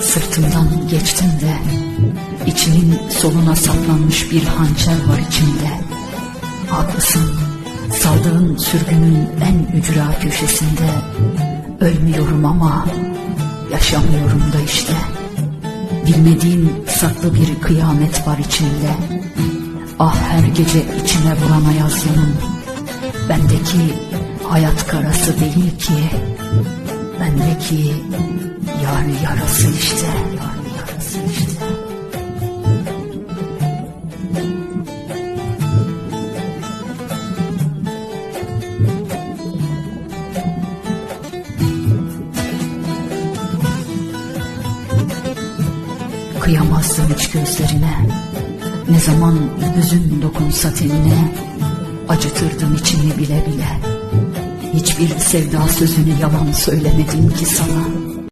Sırtımdan geçtin de içinin soluna saplanmış bir hançer var içimde. Haklısın, saldığın sürgünün en ücra köşesinde. Ölmüyorum ama yaşamıyorum da işte. Bilmediğin saklı bir kıyamet var içinde. Ah her gece içime vurana yazlının. Bendeki hayat karası değil ki. Bendeki yar yarası işte. Yar. Kıyamazdım hiç gözlerine Ne zaman hüzün dokunsa tenine Acıtırdım içini bile bile Hiçbir sevda sözünü yalan söylemedim ki sana